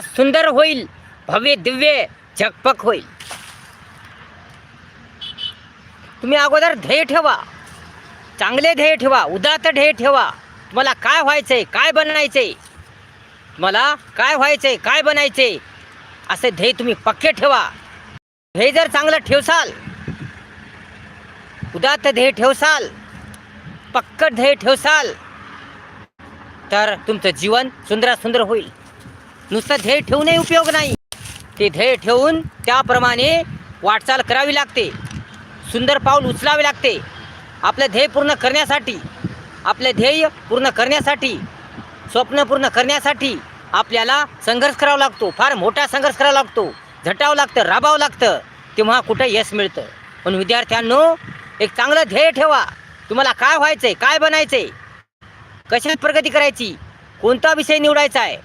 सुंदर होईल भव्य दिव्य झकपक होईल. तुम्ही अगोदर ध्येय ठेवा. चांगले ध्येय ठेवा उदात ध्येय ठेवा. तुम्हाला काय व्हायचंय काय बनायचंय? तुम्हाला काय व्हायचंय काय बनायचंय? असे ध्येय तुम्ही पक्के ठेवा. ध्येय जर चांगलं ठेवसाल उदात ध्येय ठेवसाल पक्क ध्येय ठेवसाल तर तुमचं जीवन सुंदर सुंदर होईल. नुसतं ध्येय ठेवूनही उपयोग नाही. ते ध्येय ठेवून त्याप्रमाणे वाटचाल करावी लागते. सुंदर पाऊल उचलावे लागते. आपलं ध्येय पूर्ण करण्यासाठी आपले ध्येय पूर्ण करण्यासाठी स्वप्न पूर्ण करण्यासाठी आपल्याला संघर्ष करावा लागतो. फार मोठा संघर्ष करावा लागतो. झटावं लागतं राबावं लागतं तेव्हा कुठं यश मिळतं. पण विद्यार्थ्यांनो एक चांगलं ध्येय ठेवा. तुम्हाला काय व्हायचं आहे काय बनायचं आहे कशात प्रगती करायची कोणता विषय निवडायचा आहे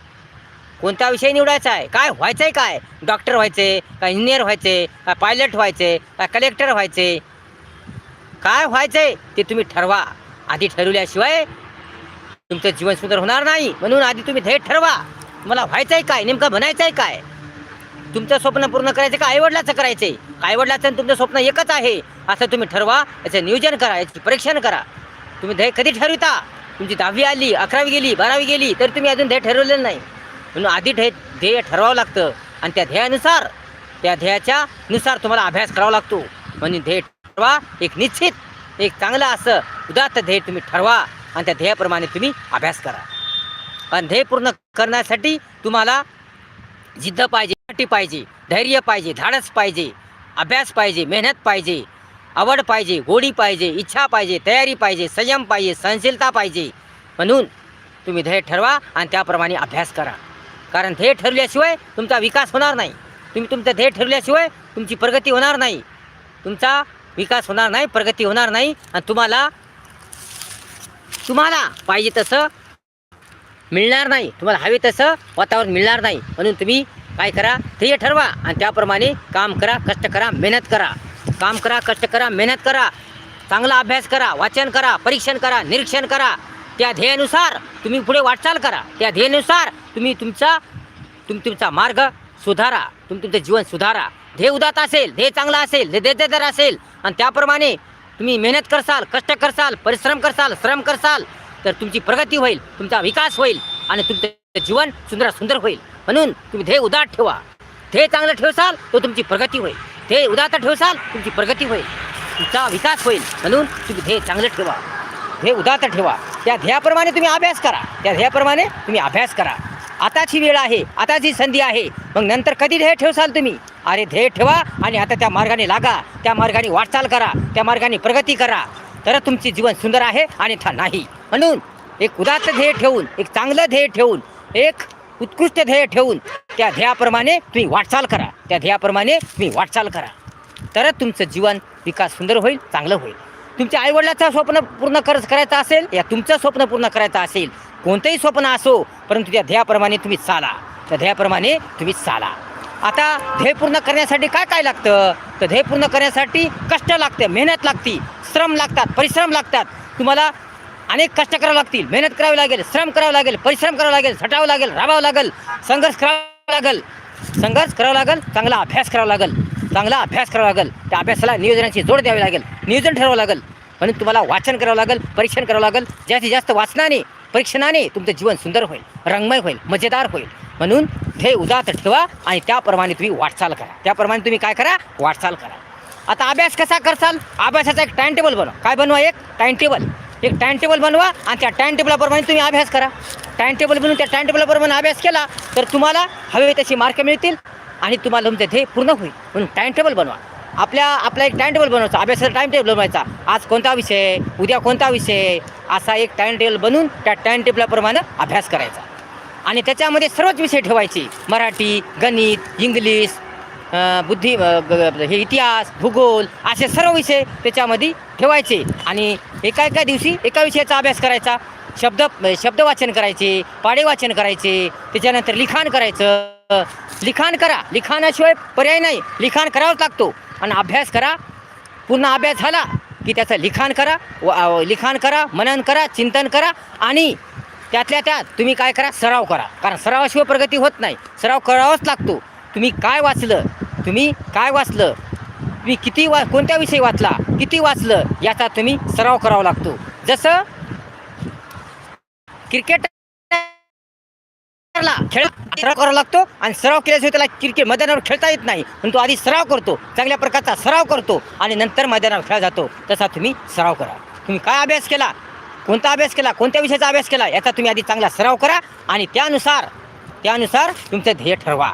कोणता विषय निवडायचा आहे? काय व्हायचं आहे काय? डॉक्टर व्हायचे काय इंजिनियर व्हायचे काय पायलट व्हायचे काय कलेक्टर व्हायचे? काय व्हायचंय ते तुम्ही ठरवा. आधी ठरवल्याशिवाय तुमचं जीवन सुंदर होणार नाही. म्हणून आधी तुम्ही ध्येय ठरवा. मला व्हायचं आहे काय? नेमकं बनायचं आहे काय? तुमचं स्वप्न पूर्ण करायचं का आईवडिलाचं करायचंय? आईवडिलाचं आणि तुमचं स्वप्न एकच आहे? असं तुम्ही ठरवा. याचं नियोजन करा. याचं परीक्षण करा. तुम्ही ध्येय कधी ठरविता? तुमची दहावी आली अकरावी गेली बारावी गेली तर तुम्ही अजून ध्येय ठरवलेलं नाही. म्हणून आधी ध्येय ध्येय ठरवावं लागतं. आणि त्या ध्येयानुसार त्या ध्येयाच्या नुसार तुम्हाला अभ्यास करावा लागतो. म्हणजे ध्येय ठरवा. एक निश्चित एक चांगलं असं उदात्त ध्येय तुम्ही ठरवा. आणि त्या ध्येयाप्रमाणे तुम्ही अभ्यास करा. आणि ध्येय पूर्ण करण्यासाठी तुम्हाला जिद्द पाहिजे पाठी पाहिजे धैर्य पाहिजे धाडस पाहिजे अभ्यास पाहिजे मेहनत पाहिजे आवड पाहिजे गोडी पाहिजे इच्छा पाहिजे तयारी पाहिजे संयम पाहिजे सहनशीलता पाहिजे. म्हणून तुम्ही ध्येय ठरवा आणि त्याप्रमाणे अभ्यास करा. कारण ध्येय ठरल्याशिवाय तुमचा विकास होणार नाही. तुम्ही तुमचं ध्येय ठरल्याशिवाय तुमची प्रगती होणार नाही. तुमचा विकास होणार नाही प्रगती होणार नाही आणि तुम्हाला तुम्हाला पाहिजे तसं मिळणार नाही. तुम्हाला हवे तसं वातावरण मिळणार नाही. म्हणून तुम्ही काय करा ध्येय ठरवा आणि त्याप्रमाणे काम करा कष्ट करा मेहनत करा. काम करा कष्ट करा मेहनत करा. चांगला अभ्यास करा वाचन करा परीक्षण करा निरीक्षण करा. त्या ध्येयानुसार तुम्ही पुढे वाटचाल करा. त्या ध्येयानुसार तुम्ही तुमचा तुम तुमचा मार्ग सुधारा तुम्ही तुमचं जीवन सुधारा. ध्येय उदात असेल ध्येय चांगला असेल ध्येय देतेदार असेल. आणि त्याप्रमाणे तुम्ही मेहनत करसाल कष्ट करसाल परिश्रम करसाल श्रम करसाल तर तुमची प्रगती होईल तुमचा विकास होईल आणि तुमचं जीवन सुंदर सुंदर होईल. म्हणून तुम्ही ध्येय उदात ठेवा. ध्येय चांगलं ठेवसाल तो तुमची प्रगती होईल. ध्येय उदात ठेवसाल तुमची प्रगती होईल. तुमचा विकास होईल. म्हणून तुम्ही ध्येय चांगलं ठेवा. ध्येय उदात ठेवा. त्या ध्येयाप्रमाणे तुम्ही अभ्यास करा. त्या ध्येयाप्रमाणे तुम्ही अभ्यास करा. आताची वेळ आहे आताची संधी आहे. मग नंतर कधी ध्येय ठेवसाल तुम्ही? अरे ध्येय ठेवा आणि आता त्या मार्गाने लागा त्या मार्गाने वाटचाल करा त्या मार्गाने प्रगती करा. तर तुमचे जीवन सुंदर आहे आणि था नाही. म्हणून एक उदात्त ध्येय ठेवून एक चांगलं ध्येय ठेवून एक उत्कृष्ट ध्येय ठेवून त्या ध्येयाप्रमाणे तुम्ही वाटचाल करा. त्या ध्येयाप्रमाणे तुम्ही वाटचाल करा. तरच तुमचं जीवन विकास सुंदर होईल चांगलं होईल. तुमच्या आईवडिलाचं स्वप्न पूर्ण कर करायचं असेल या तुमचं स्वप्न पूर्ण करायचं असेल कोणतंही स्वप्न असो परंतु त्या ध्येयाप्रमाणे तुम्ही चाला. त्या ध्येयाप्रमाणे तुम्ही चाला. आता ध्येय पूर्ण करण्यासाठी काय काय लागतं? तर ध्येय पूर्ण करण्यासाठी कष्ट लागते मेहनत लागती श्रम लागतात परिश्रम लागतात. तुम्हाला अनेक कष्ट करावे लागतील. मेहनत करावी लागेल श्रम करावं लागेल परिश्रम करावं लागेल झटावं लागेल राबावं लागेल संघर्ष करावा लागेल. संघर्ष करावा लागेल चांगला अभ्यास करावा लागेल. चांगला अभ्यास करावा लागेल. त्या अभ्यासाला नियोजनाची जोड द्यावी लागेल. नियोजन ठरवावं लागेल. म्हणून तुम्हाला वाचन करावं लागेल परीक्षण करावं लागेल. जास्तीत जास्त वाचनाने परीक्षणाने तुमचं जीवन सुंदर होईल रंगमय होईल मजेदार होईल. म्हणून हे उदात ठेवा आणि त्याप्रमाणे तुम्ही वाटचाल करा. त्याप्रमाणे तुम्ही काय करा? वाटचाल करा. आता अभ्यास कसा करसाल अभ्यासाचा एक टाइम टेबल बनवा. काय बनवा एक? टाइम टेबल एक टाइम टेबल बनवा आणि त्या टाइम टेबलाप्रमाणे तुम्ही अभ्यास करा. टाइम टेबल बनवून त्या टाइम टेबलाप्रमाणे अभ्यास केला तर तुम्हाला हवे तशी मार्क मिळतील आणि तुम्हाला तुमचं ध्येय पूर्ण होईल. म्हणून टाइम टेबल बनवा. आपल्या आपला एक टाइम टेबल बनवायचा. अभ्यासाचा टाइम टेबल बनवायचा. आज कोणता विषय उद्या कोणता विषय असा एक टाइम टेबल बनवून त्या टाइम टेबलाप्रमाणे अभ्यास करायचा. आणि त्याच्यामध्ये सर्वच विषय ठेवायचे. मराठी गणित इंग्लिश बुद्धी हे इतिहास भूगोल असे सर्व विषय त्याच्यामध्ये ठेवायचे. आणि एका एका दिवशी एका विषयाचा अभ्यास करायचा. शब्द शब्द वाचन करायचे पाडे वाचन करायचे त्याच्यानंतर लिखाण करायचं. लिखाण करा. लिखाणाशिवाय पर्याय नाही. लिखाण करावाच लागतो. आणि अभ्यास करा. पूर्ण अभ्यास झाला की त्याचं लिखाण करा व- लिखाण करा मनन करा चिंतन करा आणि त्यातल्या त्यात तुम्ही काय करा सराव करा. कारण सरावाशिवाय प्रगती होत नाही. सराव करावाच लागतो. तुम्ही काय वाचलं तुम्ही काय वाचलं तुम्ही किती वा कोणत्या विषयी वाचला किती वाचलं याचा तुम्ही सराव करावा लागतो. जसं क्रिकेट खेळ सराव करावा लागतो आणि सराव केल्याशिवाय त्याला क्रिकेट मैदानावर खेळता येत नाही. पण तो आधी सराव करतो. चांगल्या प्रकारचा सराव करतो आणि नंतर मैदानावर खेळला जातो. तसा तुम्ही सराव करा. तुम्ही काय अभ्यास केला? कोणता अभ्यास केला? कोणत्या विषयाचा अभ्यास केला? याचा तुम्ही आधी चांगला सराव करा आणि त्यानुसार त्यानुसार तुमचं ध्येय ठरवा.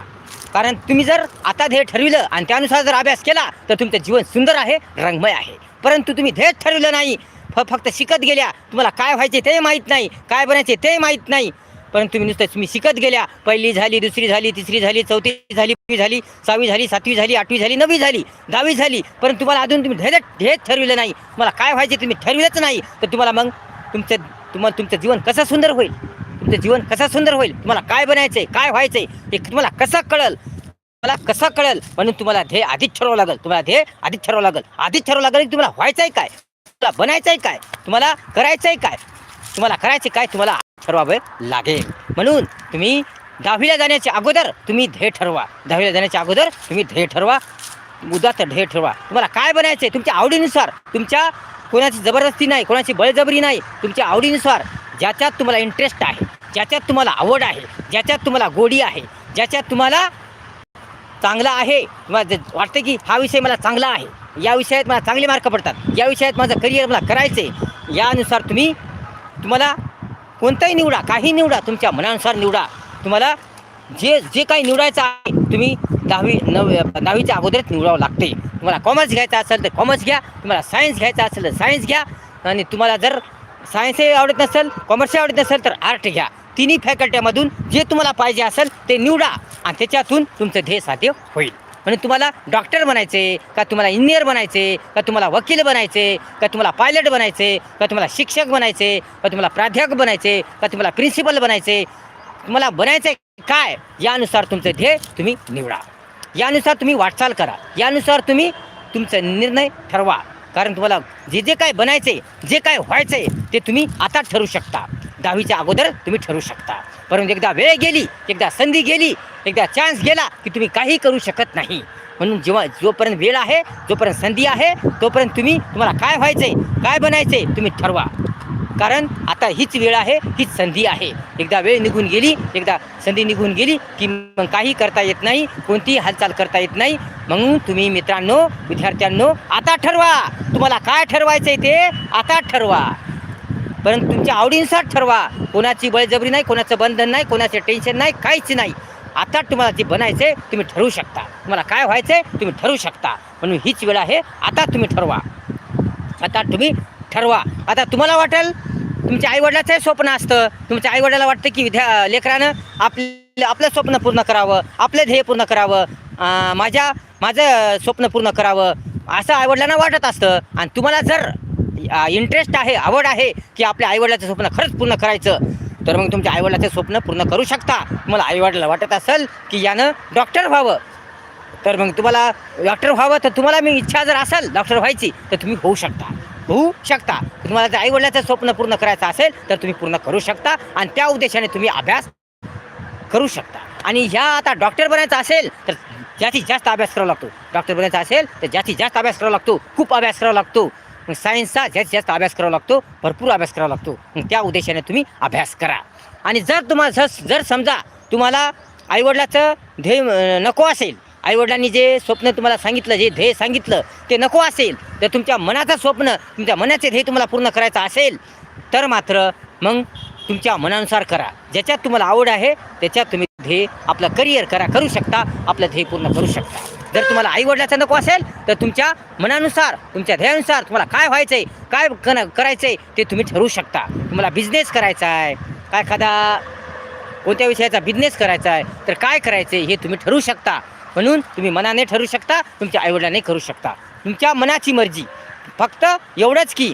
कारण तुम्ही जर आता ध्येय ठरविलं आणि त्यानुसार जर अभ्यास केला तर तुमचं जीवन सुंदर आहे रंगमय आहे. परंतु तुम्ही ध्येय ठरविलं नाही. फक्त शिकत गेल्या. तुम्हाला काय व्हायचे ते माहीत नाही. काय बनायचे ते माहीत नाही. परंतु तुम्ही नुसतं तुम्ही शिकत गेल्या. पहिली झाली दुसरी झाली तिसरी झाली चौथी झाली पाचवी झाली सहावी झाली सातवी झाली आठवी झाली नववी झाली दहावी झाली. परंतु तुम्हाला अजून तुम्ही धैर्य ध्येय ठरविलं नाही. मला काय व्हायचे तुम्ही ठरविलंच नाही. तर तुम्हाला मग तुमचं तुम्हाला तुमचं जीवन कसं सुंदर होईल? तुमचं जीवन कसं सुंदर होईल? तुम्हाला काय बनायचंय? काय व्हायचं आहे हे तुम्हाला कसं कळल? मला कसं कळेल? म्हणून तुम्हाला ध्येय आधीच ठरवावं लागेल. तुम्हाला ध्येय आधीच ठरवावं लागेल. आधीच ठरवावं लागेल की तुम्हाला व्हायचंय काय? तुम्हाला बनायचंय काय? तुम्हाला करायचंय काय? तुम्हाला करायचे काय? तुम्हाला ठरवावे लागेल. म्हणून तुम्ही दहावीला जाण्याच्या अगोदर तुम्ही ध्येय ठरवा. दहावीला जाण्याच्या अगोदर तुम्ही ध्येय ठरवा. मुद्दाचं ध्येय ठरवा. तुम्हाला काय बनायचंय? तुमच्या आवडीनुसार. तुमच्या कोणाची जबरदस्ती नाही कोणाची बळजबरी नाही. तुमच्या आवडीनुसार ज्याच्यात तुम्हाला इंटरेस्ट आहे ज्याच्यात तुम्हाला आवड आहे ज्याच्यात तुम्हाला गोडी आहे ज्याच्यात तुम्हाला चांगला आहे तुम्हाला वाटतं की हा विषय मला चांगला आहे या विषयात मला चांगले मार्क पडतात या विषयात माझं करिअर मला करायचं आहे यानुसार तुम्ही तुम्हाला कोणताही निवडा काही निवडा तुमच्या मनानुसार निवडा. तुम्हाला जे जे काही निवडायचं आहे तुम्ही दहावी नव दहावीच्या अगोदरच निवडावं लागते तुम्हाला कॉमर्स घ्यायचं असेल तर कॉमर्स घ्या तुम्हाला सायन्स घ्यायचं असेल तर सायन्स घ्या आणि तुम्हाला जर सायन्सही आवडत नसेल कॉमर्सही आवडत नसेल तर आर्ट घ्या. तिन्ही फॅकल्ट्यामधून जे तुम्हाला पाहिजे असेल ते निवडा आणि त्याच्यातून तुमचं ध्येय साध्य होईल. म्हणजे तुम्हाला डॉक्टर बनायचे का तुम्हाला इंजिनियर बनायचे का तुम्हाला वकील बनायचे का तुम्हाला पायलट बनायचे का तुम्हाला शिक्षक बनायचे का तुम्हाला प्राध्यापक बनायचे का तुम्हाला प्रिन्सिपल बनायचे तुम्हाला बनायचं काय? यानुसार तुमचं ध्येय तुम्ही निवडा. यानुसार तुम्ही वाटचाल करा. यानुसार तुम्ही तुमचा निर्णय ठरवा. कारण तुम्हाला जे जे काय बनायचे जे काय व्हायचंय ते तुम्ही आता ठरू शकता. दहावीच्या अगोदर तुम्ही ठरू शकता. परंतु एकदा वेळ गेली एकदा संधी गेली एकदा चान्स गेला की तुम्ही काही करू शकत नाही. म्हणून जेव्हा जोपर्यंत वेळ आहे जोपर्यंत संधी आहे तोपर्यंत तुम्ही तुम्हाला काय व्हायचंय काय बनायचंय तुम्ही ठरवा. कारण आता हीच वेळ आहे हीच संधी आहे. एकदा वेळ निघून गेली एकदा संधी निघून गेली की मग काही करता येत नाही कोणतीही हालचाल करता येत नाही. म्हणून तुम्ही मित्रांनो विद्यार्थ्यांनो आता ठरवा. तुम्हाला काय ठरवायचं ते आता ठरवा. परंतु तुमच्या आवडीनुसार ठरवा. कोणाची बळजबरी नाही कोणाचं बंधन नाही कोणाचं टेन्शन नाही काहीच नाही. आता तुम्हाला जे बनायचे तुम्ही ठरवू शकता. तुम्हाला काय व्हायचंय तुम्ही ठरवू शकता. म्हणून हीच वेळ आहे आता तुम्ही ठरवा. आता तुम्ही ठरवा. आता तुम्हाला वाटेल तुमच्या आईवडिलाचंही स्वप्न असतं. तुमच्या आईवडिलाला वाटतं की विद्या लेकरानं आपलं आपलं स्वप्न पूर्ण करावं आपलं ध्येय पूर्ण करावं माझ्या माझं स्वप्न पूर्ण करावं असं आईवडिलांना वाटत असतं. आणि तुम्हाला जर इंटरेस्ट आहे आवड आहे की आपल्या आईवडिलाचं स्वप्न खरंच पूर्ण करायचं. तर मग तुमच्या आईवडिलाचं स्वप्न पूर्ण करू शकता. तुम्हाला आईवडिला वाटत असेल की यानं डॉक्टर व्हावं. तर मग तुम्हाला डॉक्टर व्हावं तर तुम्हाला मी इच्छा जर असेल डॉक्टर व्हायची तर तुम्ही होऊ शकता. होऊ शकता. तुम्हाला जर आईवडिलाचं स्वप्न पूर्ण करायचं असेल तर तुम्ही पूर्ण करू शकता आणि त्या उद्देशाने तुम्ही अभ्यास करू शकता. आणि ह्या आता डॉक्टर बनायचं असेल तर जास्तीत जास्त अभ्यास करावा लागतो. डॉक्टर बनायचा असेल तर जास्तीत जास्त अभ्यास करावा लागतो खूप अभ्यास करावा लागतो. सायन्सचा जास्तीत जास्त अभ्यास करावा लागतो भरपूर अभ्यास करावा लागतो. मग त्या उद्देशाने तुम्ही अभ्यास करा. आणि जर तुम्हाला जर जर समजा तुम्हाला आईवडिलाचं ध्येय नको असेल आईवडिलांनी जे स्वप्न तुम्हाला सांगितलं जे ध्येय सांगितलं ते नको असेल तर तुमच्या मनाचं स्वप्न तुमच्या मनाचे ध्येय तुम्हाला पूर्ण करायचं असेल तर मात्र मग तुमच्या मनानुसार करा. ज्याच्यात तुम्हाला आवड आहे त्याच्यात तुम्ही ध्येय आपलं करिअर करा करू शकता आपलं ध्येय पूर्ण करू शकता. जर तुम्हाला आईवडिलाचं नको असेल तर तुमच्या मनानुसार तुमच्या ध्येयानुसार तुम्हाला काय व्हायचं आहे काय कन करायचं आहे ते तुम्ही ठरवू शकता. तुम्हाला बिझनेस करायचा आहे. काय एखादा कोणत्या विषयाचा बिझनेस करायचा आहे तर काय करायचं आहे हे तुम्ही ठरवू शकता. म्हणून तुम्ही मनाने ठरू शकता तुमच्या आईवडिलांनी करू शकता. तुमच्या मनाची मर्जी. फक्त एवढंच की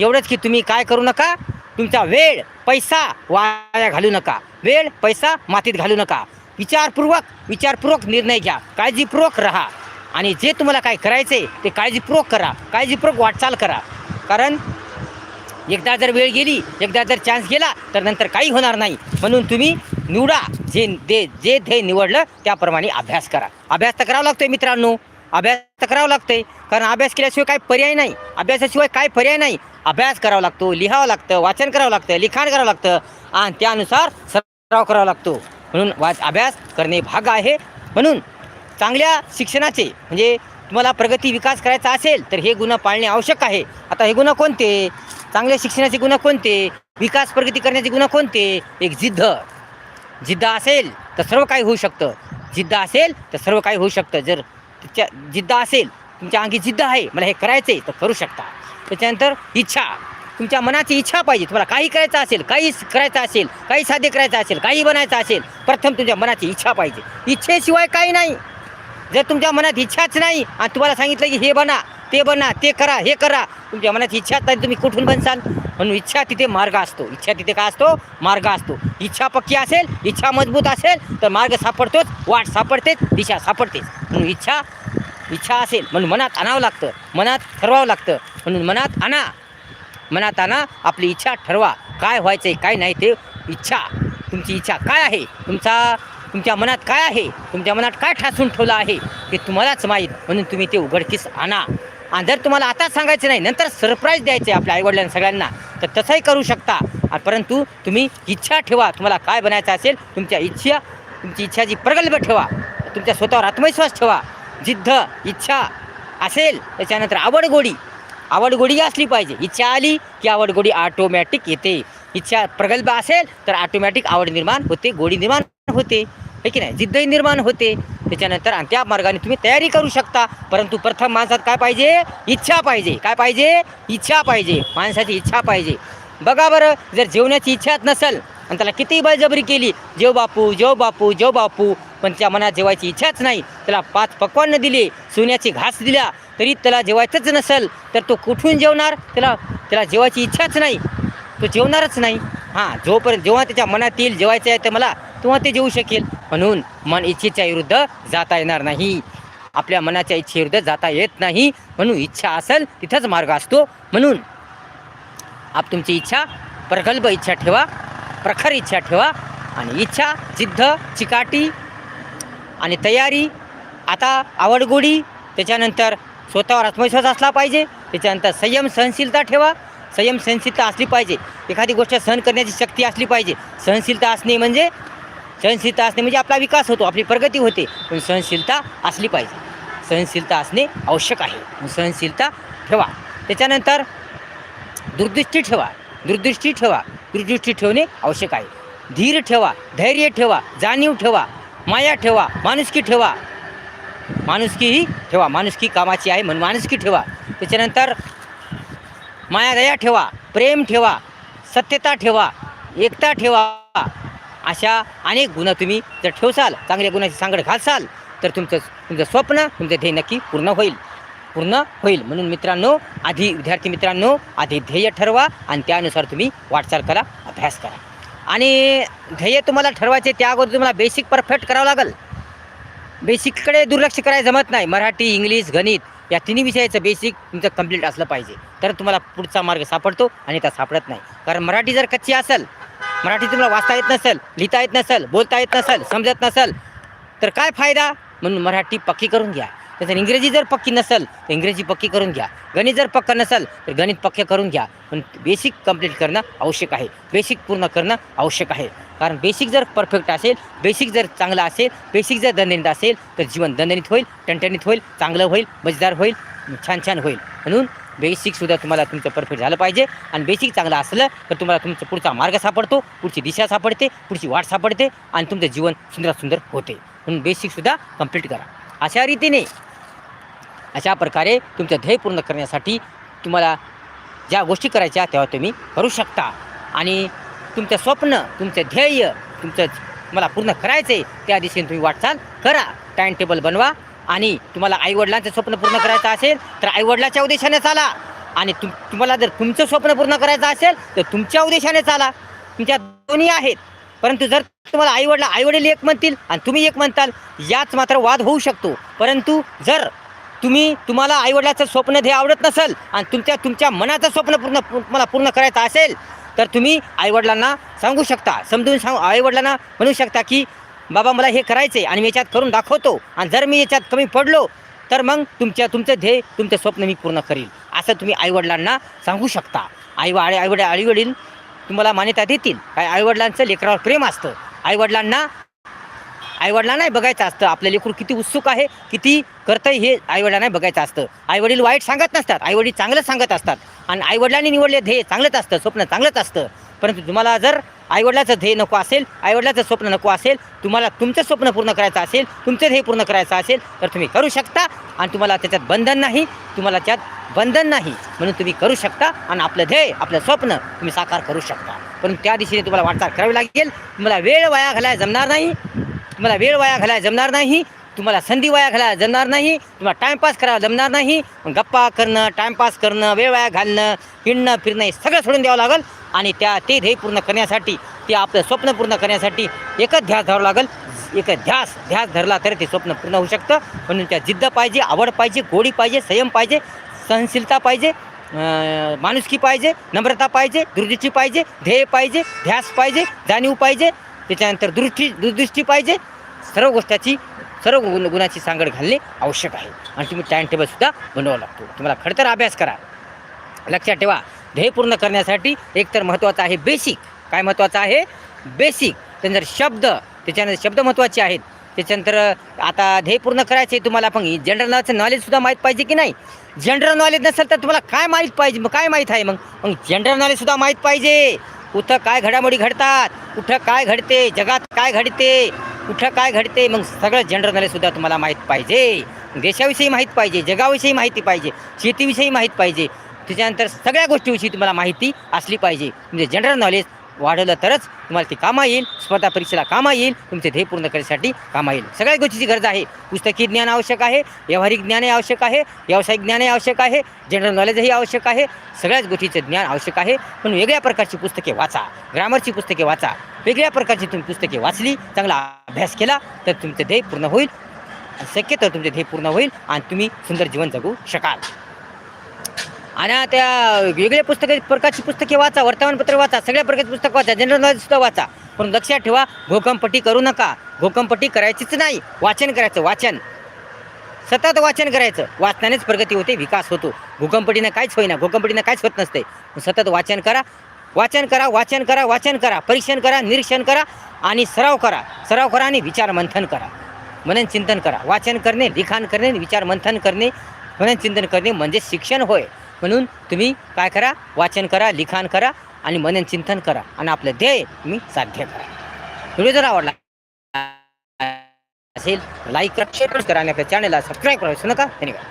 एवढंच की तुम्ही काय करू नका तुमचा वेळ पैसा वाया घालू नका. वेळ पैसा मातीत घालू नका. विचारपूर्वक विचारपूर्वक निर्णय घ्या. काळजीपूर्वक राहा. आणि जे तुम्हाला काय करायचं आहे ते काळजीपूर्वक करा. काळजीपूर्वक वाटचाल करा. कारण एकदा जर वेळ गेली एकदा जर चान्स गेला तर नंतर काही होणार नाही. म्हणून तुम्ही निवडा. जे दे जे ध्येय निवडलं त्याप्रमाणे अभ्यास करा. अभ्यास तर करावा लागतोय मित्रांनो. अभ्यास तर करावा लागतोय. कारण अभ्यास केल्याशिवाय काय पर्याय नाही. अभ्यासाशिवाय काय पर्याय नाही. अभ्यास करावा लागतो लिहावं लागतं वाचन करावं लागतं लिखाण करावं लागतं. आणि त्यानुसार सराव करावा लागतो. म्हणून वाच अभ्यास करणे भाग आहे. म्हणून चांगल्या शिक्षणाचे म्हणजे तुम्हाला प्रगती विकास करायचा असेल तर हे गुण पाळणे आवश्यक आहे. आता हे गुण कोणते? चांगल्या शिक्षणाचे गुण कोणते? विकास प्रगती करण्याचे गुण कोणते? एक जिद्द. जिद्द असेल तर सर्व काही होऊ शकतं. जिद्द असेल तर सर्व काही होऊ शकतं. जर तिच्या जिद्द असेल तुमच्या अंगी जिद्द आहे मला हे करायचं आहे तर करू शकता. त्याच्यानंतर इच्छा. तुमच्या मनाची इच्छा पाहिजे. तुम्हाला काही करायचं असेल काही करायचं असेल काही साध्य करायचं असेल काही बनायचं असेल प्रथम तुमच्या मनाची इच्छा पाहिजे. इच्छेशिवाय काही नाही. जर तुमच्या मनात इच्छाच नाही आणि तुम्हाला सांगितलं की हे बना ते बना ते करा हे करा तुमच्या मनाची इच्छाच नाही तुम्ही कुठून बनसाल? म्हणून इच्छा तिथे मार्ग असतो. इच्छा तिथे काय असतो? मार्ग असतो. इच्छा पक्की असेल इच्छा मजबूत असेल तर मार्ग सापडतोच वाट सापडतेच दिशा सापडतेच. म्हणून इच्छा इच्छा असेल म्हणून मनात आणावं लागतं. मनात ठरवावं लागतं. म्हणून मनात आणा. मनाताना आपली इच्छा ठरवा. काय व्हायचं आहे काय नाही ते इच्छा. तुमची इच्छा काय आहे? तुमचा तुमच्या मनात काय आहे? तुमच्या मनात काय ठासून ठेवलं आहे? ते तुम्हालाच माहीत. म्हणून तुम्ही ते उघडकीस आणा. आणि जर तुम्हाला आताच सांगायचं नाही नंतर सरप्राईज द्यायचे आपल्या आईवडिलांना सगळ्यांना तर तसंही करू शकता. परंतु तुम्ही इच्छा ठेवा. तुम्हाला काय बनायचं असेल तुमच्या इच्छा तुमची इच्छा जी प्रगल्भ ठेवा. तुमच्या स्वतःवर आत्मविश्वास ठेवा. जिद्द इच्छा असेल त्याच्यानंतर आवड गोडी आवड गोडी असली पाहिजे. इच्छा आली की आवड गोडी ऑटोमॅटिक येते. इच्छा प्रगल्भ असेल तर ऑटोमॅटिक आवड निर्माण होते गोडी निर्माण होते. हे की नाही? जिद्दही निर्माण होते. त्याच्यानंतर आणि त्या मार्गाने तुम्ही तयारी करू शकता. परंतु प्रथम माणसात काय पाहिजे? इच्छा पाहिजे. काय पाहिजे? इच्छा पाहिजे. माणसाची इच्छा पाहिजे. बघा बरं जर जेवण्याची इच्छाच नसेल आणि त्याला कितीही बळजबरी केली जेव बापू जेव बापू जेव बापू. पण त्या मनात जेवायची इच्छाच नाही. त्याला पाच पक्वान्न दिले सोन्याची घास दिल्या तरी त्याला जेवायचंच नसेल तर तो कुठून जेवणार? त्याला त्याला जेवायची इच्छाच नाही. तो जेवणारच नाही. हां जोपर्यंत जेव्हा त्याच्या मनात येईल जेवायचं आहे तर मला तेव्हा ते जेवू शकेल. म्हणून मन इच्छेच्या विरुद्ध जाता येणार नाही. आपल्या मनाच्या इच्छेविरुद्ध जाता येत नाही. म्हणून इच्छा असेल तिथंच मार्ग असतो. म्हणून आप तुमची इच्छा प्रगल्भ इच्छा ठेवा. प्रखर इच्छा ठेवा. आणि इच्छा जिद्द चिकाटी आणि तयारी. आता आवडगोडी त्याच्यानंतर स्वतःवर आत्मविश्वास असला पाहिजे. त्याच्यानंतर संयम सहनशीलता ठेवा. संयम सहनशीलता असली पाहिजे. एखादी गोष्ट सहन करण्याची शक्ती असली पाहिजे. सहनशीलता असणे म्हणजे सहनशीलता असणे म्हणजे आपला विकास होतो आपली प्रगती होते. पण सहनशीलता असली पाहिजे. सहनशीलता असणे आवश्यक आहे. सहनशीलता ठेवा. त्याच्यानंतर दूरदृष्टी ठेवा. दूरदृष्टी ठेवा. दूरदृष्टी ठेवणे आवश्यक आहे. धीर ठेवा धैर्य ठेवा जाणीव ठेवा माया ठेवा माणुसकी ठेवा. माणुसकी ही ठेवा माणुसकी कामाची आहे म्हणून माणुसकी ठेवा. त्याच्यानंतर मायादया ठेवा प्रेम ठेवा सत्यता ठेवा एकता ठेवा. अशा अनेक गुण तुम्ही जर ठेवसाल चांगल्या गुणाची सांगड घालसाल तर तुमचं तुमचं स्वप्न तुमचं ध्येय नक्की पूर्ण होईल. पूर्ण होईल. म्हणून मित्रांनो आधी विद्यार्थी मित्रांनो आधी ध्येय ठरवा आणि त्यानुसार तुम्ही वाटचाल करा अभ्यास करा. आणि ध्येय तुम्हाला ठरवायचे त्या अगोदर तुम्हाला बेसिक परफेक्ट करावं लागेल. बेसिककडे दुर्लक्ष करायला जमत नाही. मराठी इंग्लिश गणित या तिन्ही विषयाचं बेसिक तुमचं कंप्लीट असलं पाहिजे. तर तुम्हाला पुढचा मार्ग सापडतो आणि त्या सापडत नाही. कारण मराठी जर कच्ची असेल मराठी तुम्हाला वाचता येत नसेल लिहिता येत नसेल बोलता येत नसेल समजत नसेल तर काय फायदा? म्हणून मराठी पक्की करून घ्या. त्याचं इंग्रजी जर पक्की नसेल तर इंग्रजी पक्की करून घ्या. गणित जर पक्का नसेल तर गणित पक्के करून घ्या. पण बेसिक कंप्लीट करणं आवश्यक आहे. बेसिक पूर्ण करणं आवश्यक आहे. कारण बेसिक जर परफेक्ट असेल बेसिक जर चांगला असेल बेसिक जर दणदणीत असेल तर जीवन दणदणीत होईल टणटणीत होईल चांगलं होईल मजेदार होईल छान छान होईल. म्हणून बेसिकसुद्धा तुम्हाला तुमचं परफेक्ट झालं पाहिजे. आणि बेसिक चांगलं असलं तर तुम्हाला तुमचा पुढचा मार्ग सापडतो पुढची दिशा सापडते पुढची वाट सापडते आणि तुमचं जीवन सुंदर सुंदर होते. म्हणून बेसिकसुद्धा कंप्लीट करा. अशा रीतीने अशा प्रकारे तुमचं ध्येय पूर्ण करण्यासाठी तुम्हाला ज्या गोष्टी करायच्या तेव्हा तुम्ही करू शकता. आणि तुमचं स्वप्न तुमचं ध्येय तुमचं मला पूर्ण करायचं आहे त्या दिशेने तुम्ही वाटचाल करा. टाईम टेबल बनवा आणि तुम्हाला आईवडिलांचं स्वप्न पूर्ण करायचं असेल तर आईवडिलाच्या उद्देशाने चाला. आणि तुम तुम्हाला जर तुमचं स्वप्न पूर्ण करायचं असेल तर तुमच्या उद्देशाने चाला. तुमच्या दोन्ही आहेत परंतु जर तुम्हाला आईवडला आईवडील एक म्हणतील आणि तुम्ही एक म्हणताल याच मात्र वाद होऊ शकतो. परंतु जर तुम्ही तुम्हाला आईवडिलाचं स्वप्न ध्येय आवडत नसेल आणि तुमच्या तुमच्या मनाचं स्वप्न पूर्ण तुम्हाला पूर्ण करायचं असेल तर तुम्ही आईवडिलांना सांगू शकता. समजून सांग आईवडिलांना म्हणू शकता की बाबा मला हे करायचं आहे आणि मी याच्यात करून दाखवतो आणि जर मी याच्यात कमी पडलो तर मग तुमच्या तुमचं ध्येय तुमचं स्वप्न मी पूर्ण करील. असं तुम्ही आईवडिलांना सांगू शकता. आई आई आईवडील आईवडील तुम्हाला मान्यता देतील. काय आईवडिलांचं लेकरावर प्रेम असतं. आईवडिलांना आईवडिलांनाही नाही बघायचं असतं. आपलं लेकरू किती उत्सुक आहे किती करतंय हे आईवडिलांना बघायचं असतं. आईवडील वाईट सांगत नसतात. आईवडील चांगलं सांगत असतात. आणि आईवडिलांनी निवडले ध्येय चांगलंच असतं स्वप्न चांगलंच असतं. परंतु तुम्हाला जर आईवडिलाचं ध्येय नको असेल आईवडिलाचं स्वप्न नको असेल तुम्हाला तुमचं स्वप्न पूर्ण करायचं असेल तुमचं ध्येय पूर्ण करायचं असेल तर तुम्ही करू शकता आणि तुम्हाला त्याच्यात बंधन नाही तुम्हाला त्यात बंधन नाही. म्हणून तुम्ही करू शकता आणि आपलं ध्येय आपलं स्वप्न तुम्ही साकार करू शकता. परंतु त्या दिशेने तुम्हाला वाटचाल करावी लागेल. तुम्हाला वेळ वाया घालायला जमणार नाही. तुम्हाला वेळ वाया घालायला जमणार नाही तुम्हाला संधी वाया घालायला जमणार नाही तुम्हाला टाईमपास करायला जमणार नाही. गप्पा करणं टाईमपास करणं वेळ वाया घालणं हिंडणं फिरणं हे सगळं सोडून द्यावं लागेल. आणि त्या ते ध्येय पूर्ण करण्यासाठी ते आपलं स्वप्न पूर्ण करण्यासाठी एकच ध्यास धरावं लागेल. एक ध्यास ध्यास धरला तर ते स्वप्न पूर्ण होऊ शकतं. म्हणून त्या जिद्द पाहिजे आवड पाहिजे गोडी पाहिजे संयम पाहिजे सहनशीलता पाहिजे माणुसकी पाहिजे नम्रता पाहिजे दूरदृष्टी पाहिजे ध्येय पाहिजे ध्यास पाहिजे जाणीव पाहिजे त्याच्यानंतर दृष्टी दुदृष्टी पाहिजे. सर्व गोष्टाची सर्व गुण गुणाची सांगड घालणे आवश्यक आहे. आणि तुम्ही टाईम टेबलसुद्धा बनवावा लागतो. तुम्हाला खडतर अभ्यास करा. लक्षात ठेवा. ध्येय पूर्ण करण्यासाठी एकतर महत्त्वाचं आहे बेसिक काय महत्त्वाचं आहे? बेसिक त्यानंतर शब्द त्याच्यानंतर शब्द महत्त्वाचे आहेत. त्याच्यानंतर आता ध्येय पूर्ण करायचे तुम्हाला पण जनरल नॉलेजचं नॉलेजसुद्धा माहीत पाहिजे की नाही? जनरल नॉलेज नसेल तर तुम्हाला काय माहीत पाहिजे? मग काय माहीत आहे मग? मग जनरल नॉलेजसुद्धा माहीत पाहिजे. कुठं काय घडामोडी घडतात कुठं काय घडते जगात काय घडते कुठं काय घडते मग सगळं जनरल नॉलेजसुद्धा तुम्हाला माहीत पाहिजे. देशाविषयी माहीत पाहिजे जगाविषयी माहिती पाहिजे शेतीविषयी माहीत पाहिजे. त्याच्यानंतर सगळ्या गोष्टीविषयी तुम्हाला माहिती असली पाहिजे. म्हणजे जनरल नॉलेज वाढवलं तरच तुम्हाला ती कामा येईल स्पर्धा परीक्षेला कामा येईल तुमचे ध्येय पूर्ण करण्यासाठी कामा येईल. सगळ्या गोष्टीची गरज आहे. पुस्तकी ज्ञान आवश्यक आहे व्यावहारिक ज्ञानही आवश्यक आहे व्यावसायिक ज्ञानही आवश्यक आहे जनरल नॉलेजही आवश्यक आहे सगळ्याच गोष्टीचं ज्ञान आवश्यक आहे. पण वेगळ्या प्रकारची पुस्तके वाचा ग्रामरची पुस्तके वाचा. वेगळ्या प्रकारची तुम्ही पुस्तके वाचली चांगला अभ्यास केला तर तुमचं ध्येय पूर्ण होईल. शक्यतो तुमचे ध्येय पूर्ण होईल आणि तुम्ही सुंदर जीवन जगू शकाल. आणि त्या वेगळ्या पुस्तके प्रकारची पुस्तके वाचा वर्तमानपत्र वाचा सगळ्या प्रकारची पुस्तकं वाचा जनरल नॉलेजसुद्धा वाचा. पण लक्षात ठेवा भूकंपट्टी करू नका. भूकंपट्टी करायचीच नाही. वाचन करायचं वाचन. सतत वाचन करायचं. वाचनानेच प्रगती होते विकास होतो. भूकंपटीनं काहीच होईना भूकंपटीनं काहीच होत नसते. सतत वाचन करा. वाचन करा वाचन करा वाचन करा. परीक्षण करा निरीक्षण करा आणि सराव करा. सराव करा आणि विचार मंथन करा. मनन चिंतन करा. वाचन करणे लिखाण करणे विचार मंथन करणे. मनन चिंतन करणे म्हणजे शिक्षण होय. म्हणून तुम्ही काय करा? वाचन करा लिखाण करा आणि मनन चिंतन करा. आणि आपलं ध्येय तुम्ही साध्य करा. व्हिडिओ जर आवडला असेल लाईक करा शेअर करा आणि आपल्या चॅनलला सबस्क्राईब करायचं नका. धन्यवाद.